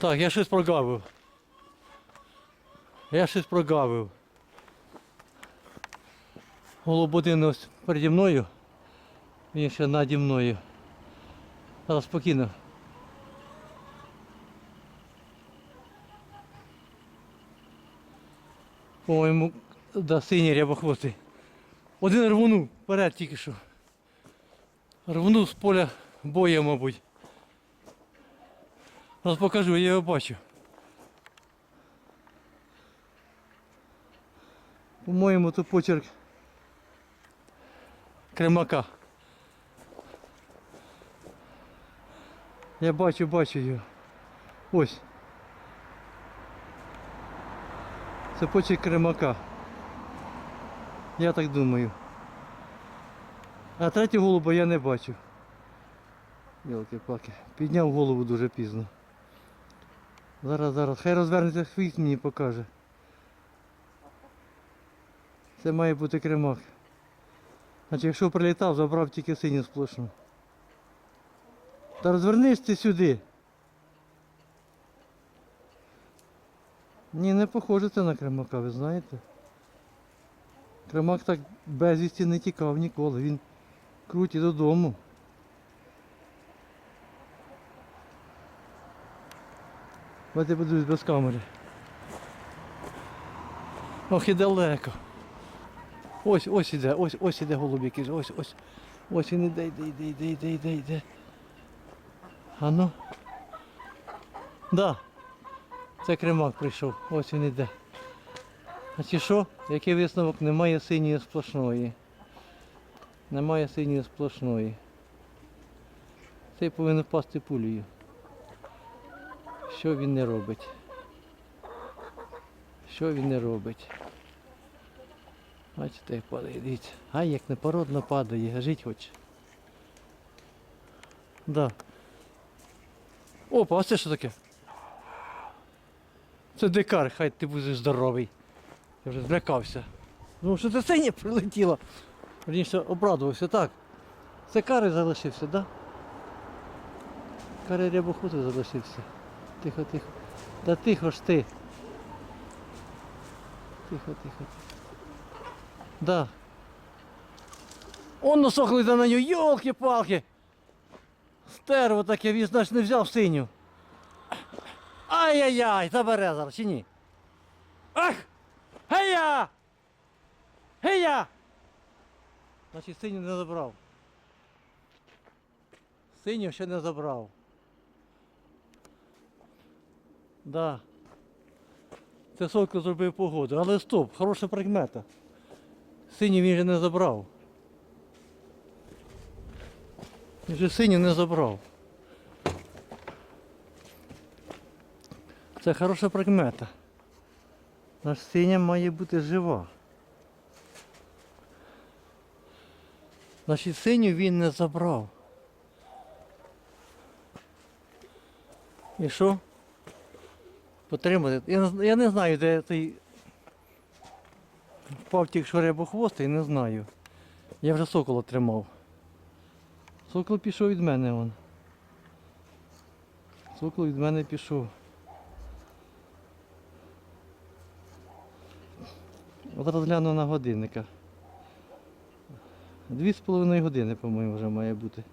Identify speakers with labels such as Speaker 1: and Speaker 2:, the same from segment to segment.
Speaker 1: Так, я щось прогавив. Я щось прогавив. Голубодин ось переді мною. Він ще наді мною. Зараз спокійно. По-моєму, да, синій рябохвостий. Один рвонув вперед тільки що. Рвонув з поля бою, мабуть. Зараз покажу, я його бачу. По-моєму, тут почерк Кремака. Я бачу, бачу його. Ось. Це почерк Кремака. Я так думаю. А третього голуба я не бачу. Йолки-паки. Підняв голову дуже пізно. Зараз, зараз. Хай розвернеться хвіст мені покаже. Це має бути кремак. Значить, якщо прилітав, забрав тільки синю сплошну. Та розвернись ти сюди. Ні, не похоже це на кремака, ви знаєте. Кремак так безвісті не тікав ніколи. Він круті додому. Давайте подивлюсь без камери. Ох і далеко. Ось, ось іде, ось, ось іде голубик, іде, ось, ось. Ось він іде, іде, іде, іде, іде, іде, іде. А ну. Да. Це кремак прийшов, ось він іде. А чи що? Який висновок? Немає синьої сплошної. Немає синьої сплошної. Цей повинен впасти пулею. Що він не робить? Що він не робить? Бачите, як падає, дивіться. Ай, як непородно падає, жить хоче. Да. Опа, а це що таке? Це дикар, хай ти будеш здоровий. Я вже злякався. Ну що це синє прилетіло. Верніше обрадувався. Так. Це кари залишився, так? Да? Кари рябохути залишився. Тихо, тихо. Та тихо ж ти. Тихо, тихо. Да. Он носохли за нею, йолки-палки. Стерво таке, він значить не взяв синю. Ай-яй-яй, забере зараз, чи ні? Ах! Гея! Гея! Значить синю не забрав. Синю ще не забрав. Да. Це Сойко зробив погоду. Але стоп, хороша прикмета. Синю він же не забрав. Він же синю не забрав. Це хороша прикмета. Наш синя має бути жива. Значить синю він не забрав. І що? Потримати. Я, я не знаю, де цей впав тільки що рябохвостий, не знаю. Я вже сокола тримав. Сокол пішов від мене вон. Сокол від мене пішов. От зараз гляну на годинника. Дві з половиною години, по-моєму, вже має бути.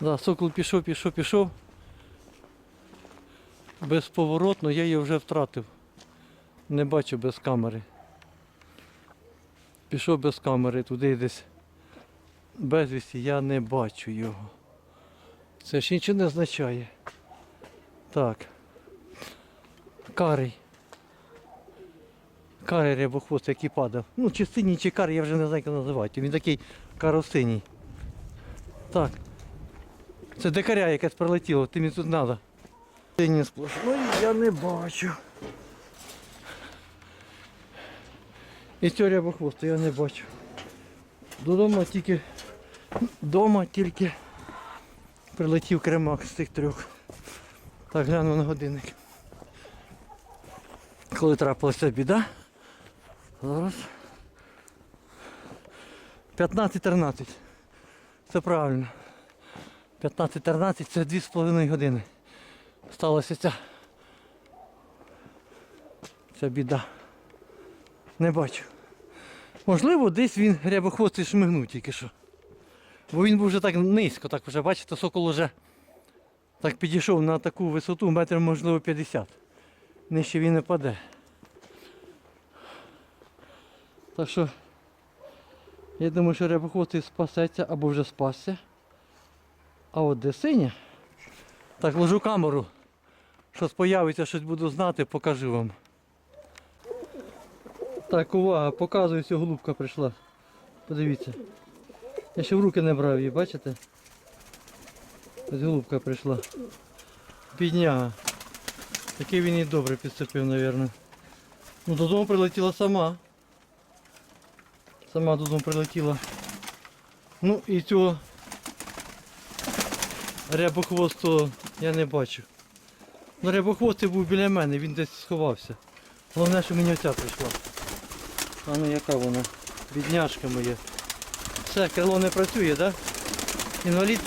Speaker 1: Да, сокол пішов, пішов, пішов. Безповоротно я її вже втратив. Не бачу без камери. Пішов без камери туди десь. Безвісті я не бачу його. Це ж нічого не означає. Так. Карий. Карий рябохвост, який падав. Ну, чи синій, чи карий, я вже не знаю, як називати. Він такий каросиній. Так. Це дикаря якесь прилетіло, ти мені тут треба. Синій сплошної я не бачу. І цього рябохвосту я не бачу. Додому тільки дома тільки прилетів кремак з цих трьох. Так, гляну на годинник. Коли трапилася біда. Зараз. 15-13. Це правильно. 15-13 це 2,5 години. Сталося ця. Ця біда. Не бачу. Можливо, десь він рябохвостий шмигнув тільки що. Бо він був вже так низько, так вже бачите, сокол вже так підійшов на таку висоту, метр можливо 50. Нижче він не паде. Так що я думаю, що рябохвостий спасеться або вже спасся. А от де синя, так ложу камеру. Щось появиться, щось буду знати, покажу вам. Так, увага, показую, що голубка прийшла. Подивіться. Я ще в руки не брав її, бачите? Ось голубка прийшла. Бідняга. Такий він і добре підцепив, мабуть. Ну додому прилетіла сама. Сама додому прилетіла. Ну і цього рябохвосту я не бачу. Ну рябохвостий був біля мене, він десь сховався. Головне, що мені оця прийшла. А ну яка вона? Бідняшка моя. Все, крило не працює? Да? Інвалід?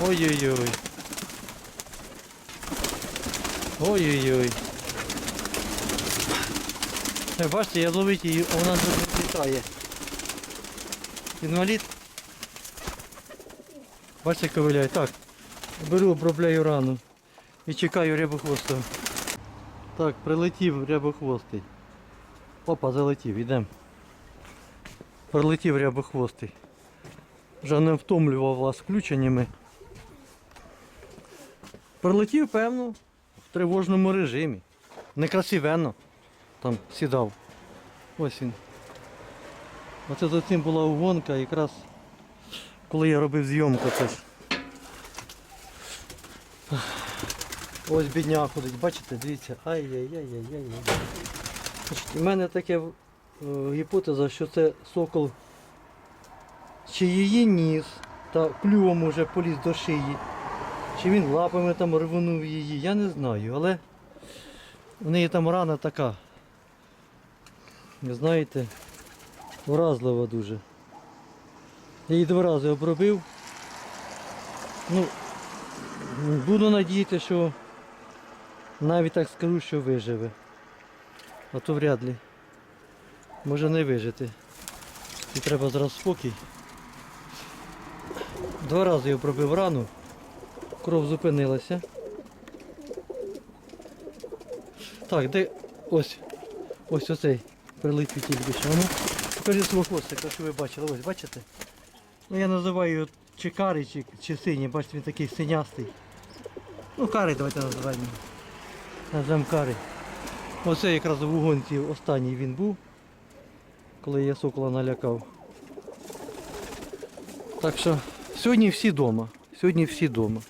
Speaker 1: Ой-ой-ой. Ой-ой-ой. Е, Бачите, я ловить її, а вона літає. Інвалід. Бачите, ковиляє. Так. Беру, обробляю рану. І чекаю рябохвостого. Так, прилетів рябохвостий. Опа, залетів, йдемо. Прилетів рябохвостий. Вже не втомлював вас включеннями. Прилетів, певно, в тривожному режимі. Некрасивенно там сідав. Ось він. Оце за цим була угонка, якраз коли я робив зйомку теж. Ось бідня ходить, бачите, дивіться. Ай-яй-яй-яй-яй. У мене таке е, гіпотеза, що це сокол чи її ніс та клювом уже поліз до шиї, чи він лапами там рвонув її, я не знаю, але в неї там рана така. Знаєте, вразлива дуже. Я її два рази обробив. Ну, буду надіятися, що навіть так скажу, що виживе. А то вряд ли. Може не вижити. І треба зараз спокій. Два рази я пробив рану, кров зупинилася. Так, де ось ось оцей прилипів тільки що. Ну, покажи свого хвостика, що ви бачили. Ось, бачите? Ну я називаю його чи карий, чи, чи синій, бачите, він такий синястий. Ну, карий давайте називаємо. Називаємо карий. Оце якраз в угонці останній він був, коли я сокола налякав. Так що сьогодні всі вдома. Сьогодні всі вдома.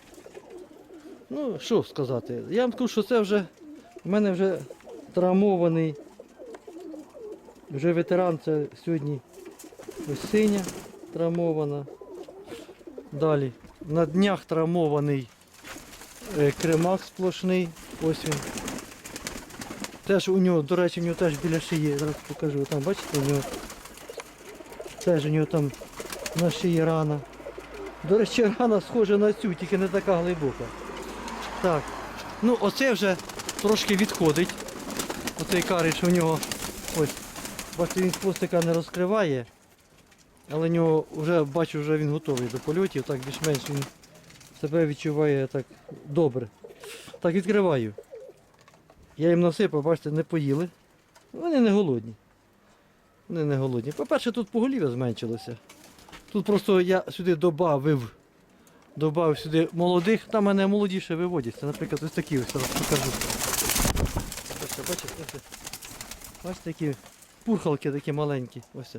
Speaker 1: Ну, що сказати, я вам скажу, що це вже в мене вже травмований. Вже ветеран, це сьогодні ось синя травмована. Далі на днях травмований е, кремак сплошний. Ось він. Теж у нього, до речі, у нього теж біля шиї, зараз покажу. Там бачите, у нього теж у нього там на шиї рана. До речі, рана схожа на цю, тільки не така глибока. Так. Ну оце вже трошки відходить. Оцей карий, у нього ось. Бачите, він хвостика не розкриває. Але нього вже бачу, вже він готовий до польотів, так більш-менш він себе відчуває так добре. Так, відкриваю. Я їм насипав, бачите, не поїли. Вони не голодні. Вони не голодні. По-перше, тут поголів'я зменшилося. Тут просто я сюди додав, додав сюди молодих, там мене молодіше виводяться. Наприклад, ось такі ось зараз покажу. Бачите, бачите, ось такі пурхалки такі маленькі. Ось.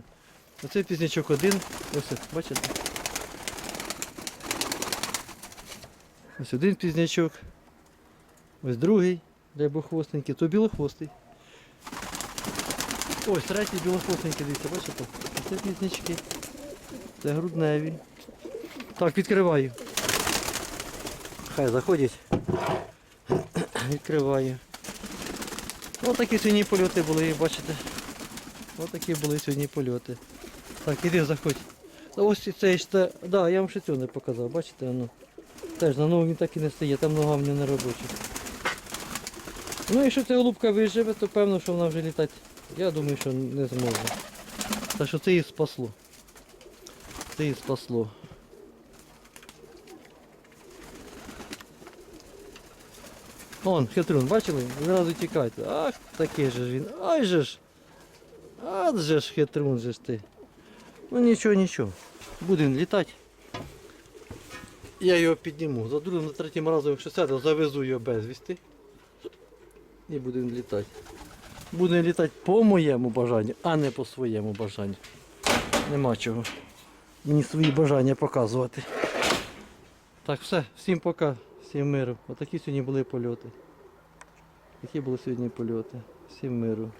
Speaker 1: Оце пізнячок один. Ось, бачите? Ось один пізнячок. Ось другий, рябохвостенький, то білохвостий. Ось третій білохвостенький, дивіться, бачите? Це пізнячки. Це грудневі. Так, відкриваю. Хай заходять. Відкриваю. Ось такі сьогодні польоти були, бачите. Ось такі були сьогодні польоти. Так, іди заходь. Та Ось цей ж те, да, я вам ще цього не показав, бачите, воно. Теж на ногу він так і не стає, там нога в нього не робоча. Ну якщо ця голубка виживе, то певно, що вона вже літати. Я думаю, що не зможе. Так що це її спасло. Це її спасло. Вон, хитрун, бачили? Зразу тікайте. Ах, такий же ж він. Ай же ж. Же ж хитрун же ж ти. Ну нічого, нічого. Будемо літати. Я його підніму. За другим, за третім разом, якщо сяду, завезу його безвісти. І будемо літати. Будемо літати по моєму бажанню, а не по своєму бажанню. Нема чого. Мені свої бажання показувати. Так, все, всім пока, всім миру. Отакі сьогодні були польоти. Такі були сьогодні польоти. Всім миру.